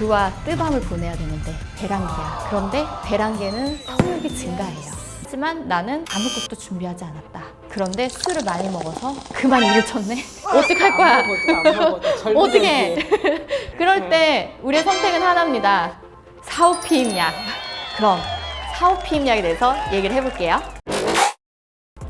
그와 뜨밤을 보내야 되는데 배란계야. 그런데 배란계는 성욕이 증가해요. 하지만 나는 아무것도 준비하지 않았다. 그런데 술을 많이 먹어서 그만 일을 쳤네. 어떡할 거야? 어떻게? 그럴 때 우리의 선택은 하나입니다. 사오피임약. 그럼 사오피임약에 대해서 얘기를 해볼게요.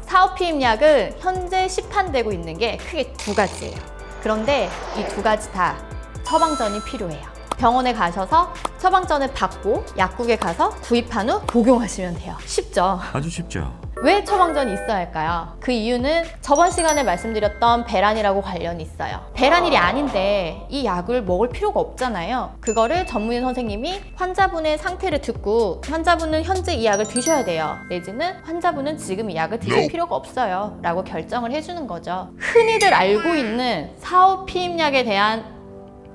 사오피임약은 현재 시판되고 있는 게 크게 두 가지예요. 그런데 이 두 가지 다 처방전이 필요해요. 병원에 가셔서 처방전을 받고 약국에 가서 구입한 후 복용하시면 돼요. 쉽죠? 아주 쉽죠. 왜 처방전이 있어야 할까요? 그 이유는 저번 시간에 말씀드렸던 배란이라고 관련이 있어요. 배란일이 아닌데 이 약을 먹을 필요가 없잖아요. 그거를 전문의 선생님이 환자분의 상태를 듣고 환자분은 현재 이 약을 드셔야 돼요. 내지는 환자분은 지금 이 약을 드실 필요가 없어요. 라고 결정을 해주는 거죠. 흔히들 알고 있는 사오피임약에 대한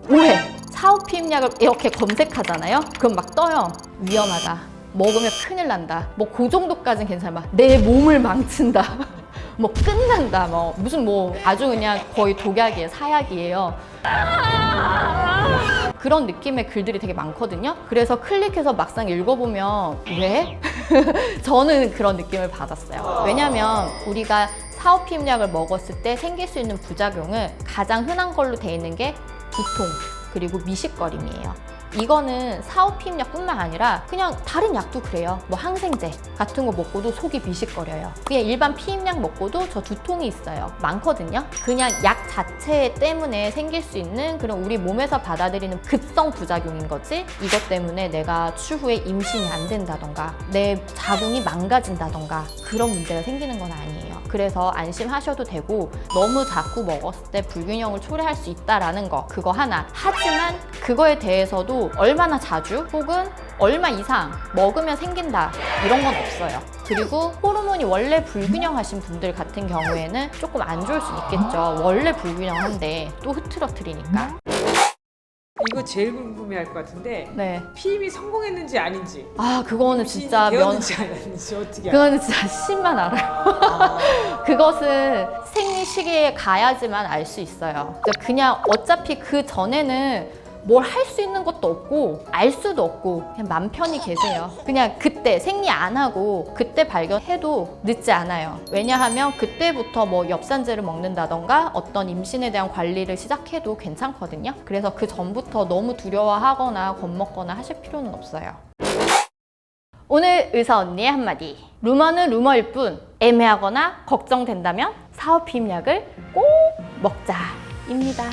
오해! 사오피임 약을 이렇게 검색하잖아요? 그럼 막 떠요. 위험하다. 먹으면 큰일 난다. 뭐 그 정도까지는 괜찮아. 막내 몸을 망친다. 뭐 끝난다. 뭐 무슨 뭐 아주 그냥 거의 독약이에요. 사약이에요. 그런 느낌의 글들이 되게 많거든요. 그래서 클릭해서 막상 읽어보면 왜? 저는 그런 느낌을 받았어요. 왜냐면 우리가 사오피임약을 먹었을 때 생길 수 있는 부작용은 가장 흔한 걸로 돼 있는 게 두통 그리고 미식거림이에요. 이거는 사오피임약뿐만 아니라 그냥 다른 약도 그래요. 뭐 항생제 같은 거 먹고도 속이 미식거려요. 그냥 일반 피임약 먹고도 저 두통이 있어요. 많거든요. 그냥 약 자체 때문에 생길 수 있는 그런 우리 몸에서 받아들이는 급성 부작용인 거지. 이것 때문에 내가 추후에 임신이 안 된다던가 내 자궁이 망가진다던가 그런 문제가 생기는 건 아니에요. 그래서 안심하셔도 되고 너무 자꾸 먹었을 때 불균형을 초래할 수 있다라는 거 그거 하나. 하지만 그거에 대해서도 얼마나 자주 혹은 얼마 이상 먹으면 생긴다 이런 건 없어요. 그리고 호르몬이 원래 불균형하신 분들 같은 경우에는 조금 안 좋을 수 있겠죠. 원래 불균형한데 또 흐트러트리니까. 이거 제일 궁금해할 것 같은데 네. 피임이 성공했는지 아닌지 아 그거는 진짜 면 되었는지 안 했는지 어떻게 알아? 그거는 진짜 신만 알아요. 그것은 생리 시기에 가야지만 알 수 있어요. 그러니까 그냥 어차피 그 전에는 뭘 할 수 있는 것도 없고 알 수도 없고 그냥 맘 편히 계세요. 그냥 그때 생리 안 하고 그때 발견해도 늦지 않아요. 왜냐하면 그때부터 뭐 엽산제를 먹는다던가 어떤 임신에 대한 관리를 시작해도 괜찮거든요. 그래서 그 전부터 너무 두려워하거나 겁먹거나 하실 필요는 없어요. 오늘 의사 언니의 한마디. 루머는 루머일 뿐 애매하거나 걱정된다면 사업 피임약을 꼭 먹자 입니다.